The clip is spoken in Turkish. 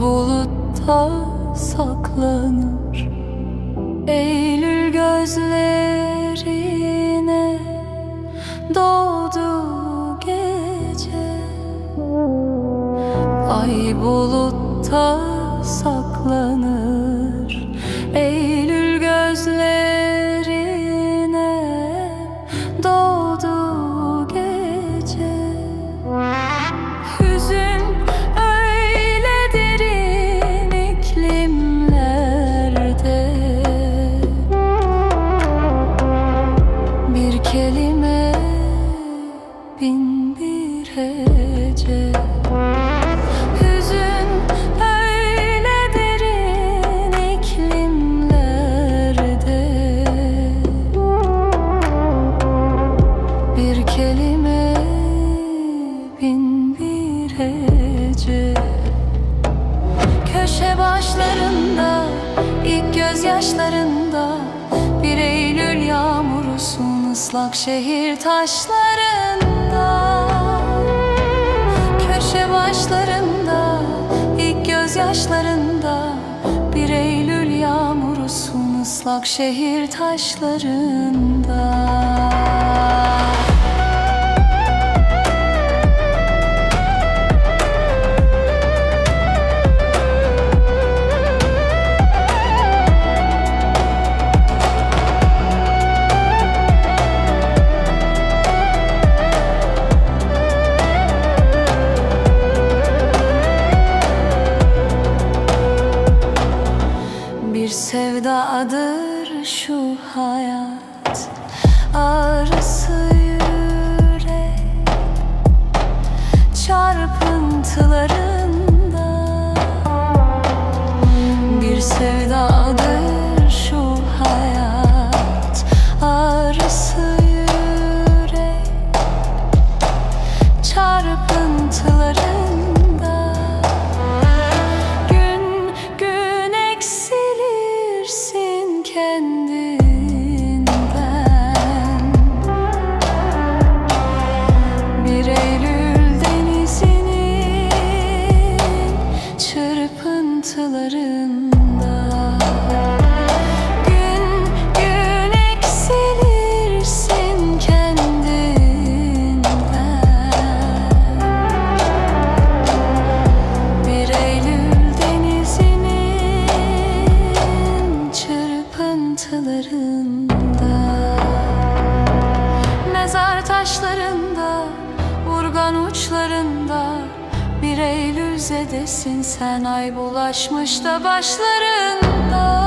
bulutta saklanır Eylül gözlerine doğdu gece. Ay bulutta saklanır başlarında ilk gözyaşlarında Bir Eylül yağmurusun ıslak şehir taşlarında. Köşe başlarında ilk gözyaşlarında Bir Eylül yağmurusun ıslak şehir taşlarında Ağrısı yürek Çarpıntılarında. Bir sevdadır şu hayat Ağrısı yürek Çarpıntılarında and the Bir Eylül zedesin sen. Ay bulaşmış da başlarında